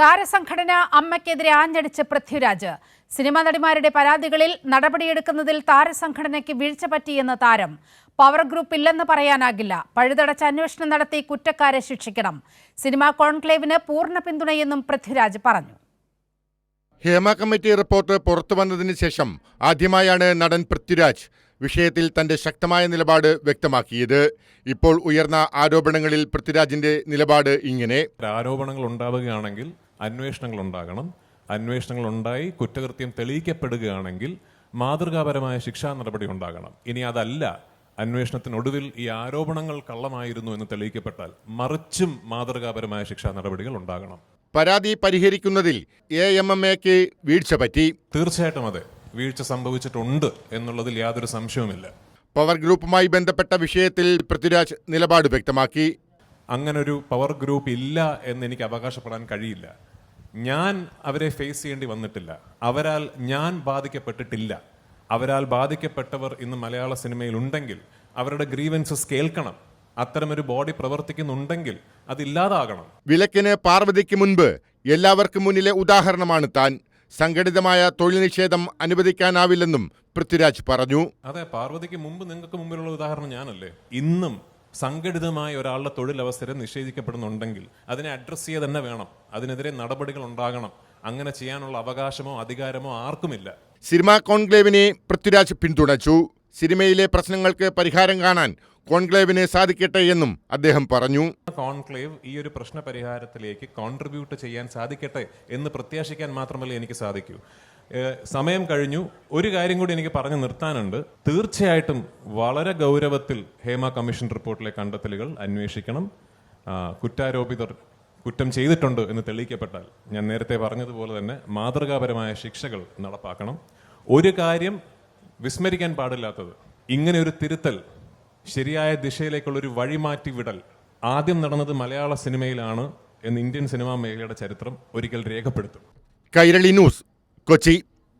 താരസംഘടന അമ്മയ്ക്കെതിരെ ആഞ്ഞടിച്ച് Prithviraj. Cinema നടിമാരുടെ പരാതികളിൽ നടപടിയെടുക്കുന്നതിൽ താരസംഘടനയ്ക്ക് വീഴ്ച പറ്റിയെന്ന് താരം. പവർ ഗ്രൂപ്പ് ഇല്ലെന്ന് പറയാനാകില്ല. പഴുതടച്ച് അന്വേഷണം നടത്തി കുറ്റക്കാരെ ശിക്ഷിക്കണം. സിനിമാ കോൺക്ലേവിന് പൂർണ പിന്തുണയെന്നും പൃഥ്വിരാജ് പറഞ്ഞു. ഹേമ കമ്മിറ്റി റിപ്പോർട്ട് പുറത്തു വന്നതിന് ശേഷം ആദ്യമായാണ് നടൻ പൃഥ്വിരാജ് വിഷയത്തിൽ തന്റെ ശക്തമായ നിലപാട് വ്യക്തമാക്കിയത്. ഇപ്പോൾ ഉയർന്ന ആരോപണങ്ങളിൽ പൃഥ്വിരാജിന്റെ നിലപാട് ഇങ്ങനെ. ആരോപണങ്ങൾ ഉണ്ടാവുകയാണെങ്കിൽ അന്വേഷണങ്ങൾ ഉണ്ടാകണം അന്വേഷണങ്ങൾ ഉണ്ടായി കുറ്റകൃത്യം തെളിയിക്കപ്പെടുകയാണെങ്കിൽ മാതൃകാപരമായ ശിക്ഷാ നടപടി ഉണ്ടാകണം. ഇനി അതല്ല അന്വേഷണത്തിനൊടുവിൽ ഈ ആരോപണങ്ങൾ കള്ളമായിരുന്നു എന്ന് തെളിയിക്കപ്പെട്ടാൽ മറിച്ചും മാതൃകാപരമായ ശിക്ഷാ നടപടികൾ ഉണ്ടാകണം. പരാതി പരിഹരിക്കുന്നതിൽ എ എം എം എക്ക് വീഴ്ച പറ്റി. തീർച്ചയായിട്ടും അതെ. വീഴ്ച സംഭവിച്ചിട്ടുണ്ട് എന്നുള്ളതിൽ യാതൊരു സംശയവുമില്ല. പവർ ഗ്രൂപ്പുമായി ബന്ധപ്പെട്ട വിഷയത്തിൽ പൃഥ്വിരാജ് നിലപാട് വ്യക്തമാക്കി. അങ്ങനൊരു പവർ ഗ്രൂപ്പ് ഇല്ല എന്ന് എനിക്ക് അവകാശപ്പെടാൻ കഴിയില്ല. ഞാൻ അവരെ ഫേസ് ചെയ്യേണ്ടി വന്നിട്ടില്ല. അവരാൽ ഞാൻ ബാധിക്കപ്പെട്ടിട്ടില്ല. അവരാൽ ബാധിക്കപ്പെട്ടവർ ഇന്ന് മലയാള സിനിമയിൽ ഉണ്ടെങ്കിൽ അവരുടെ ഗ്രീവൻസസ് കേൾക്കണം. അത്തരമൊരു ബോഡി പ്രവർത്തിക്കുന്നുണ്ടെങ്കിൽ അതില്ലാതാകണം വിലക്കിന് പാർവതിക്ക് മുൻപ് എല്ലാവർക്കും മുന്നിലെ ഉദാഹരണമാണ് താൻ. സംഘടിതമായ തൊഴിൽ നിഷേധം അനുവദിക്കാനാവില്ലെന്നും പൃഥ്വിരാജ് പറഞ്ഞു. അതെ പാർവതിക്ക് മുമ്പ് നിങ്ങൾക്ക് മുമ്പിലുള്ള ഉദാഹരണം ഞാനല്ലേ? ഇന്നും സംഘടിതമായ ഒരാളുടെ തൊഴിലവസരം നിഷേധിക്കപ്പെടുന്നുണ്ടെങ്കിൽ അതിനെ അഡ്രസ്സ് ചെയ്യുക തന്നെ വേണം. അതിനെതിരെ നടപടികൾ ഉണ്ടാകണം. അങ്ങനെ ചെയ്യാനുള്ള അവകാശമോ അധികാരമോ ആർക്കുമില്ല. സിനിമാ കോൺക്ലേവിനെ പൃഥ്വിരാജ് പിന്തുണച്ചു. സിനിമയിലെ പ്രശ്നങ്ങൾക്ക് പരിഹാരം കാണാൻ കോൺക്ലേവിന് സാധിക്കട്ടെ എന്നും അദ്ദേഹം പറഞ്ഞു. കോൺക്ലേവ് ഈ ഒരു പ്രശ്ന പരിഹാരത്തിലേക്ക് കോൺട്രിബ്യൂട്ട് ചെയ്യാൻ സാധിക്കട്ടെ എന്ന് പ്രത്യാശിക്കാൻ മാത്രമല്ലേ എനിക്ക് സാധിക്കൂ. സമയം കഴിഞ്ഞു. ഒരു കാര്യം കൂടി എനിക്ക് പറഞ്ഞു നിർത്താനുണ്ട്. തീർച്ചയായിട്ടും വളരെ ഗൗരവത്തിൽ ഹേമ കമ്മീഷൻ റിപ്പോർട്ടിലെ കണ്ടെത്തലുകൾ അന്വേഷിക്കണം. കുറ്റാരോപിതർ കുറ്റം ചെയ്തിട്ടുണ്ട് എന്ന് തെളിയിക്കപ്പെട്ടാൽ ഞാൻ നേരത്തെ പറഞ്ഞതുപോലെ തന്നെ മാതൃകാപരമായ ശിക്ഷകൾ നടപ്പാക്കണം. ഒരു കാര്യം വിസ്മരിക്കാൻ പാടില്ലാത്തത് ഇങ്ങനെ ഒരു തിരുത്തൽ ശരിയായ ദിശയിലേക്കുള്ള ഒരു വഴിമാറ്റി വിടൽ ആദ്യം നടന്നത് മലയാള സിനിമയിലാണ് എന്ന് ഇന്ത്യൻ സിനിമാ മേഖലയുടെ ചരിത്രം ഒരിക്കൽ രേഖപ്പെടുത്തും. കൈരളി ന്യൂസ്. കൊച്ചി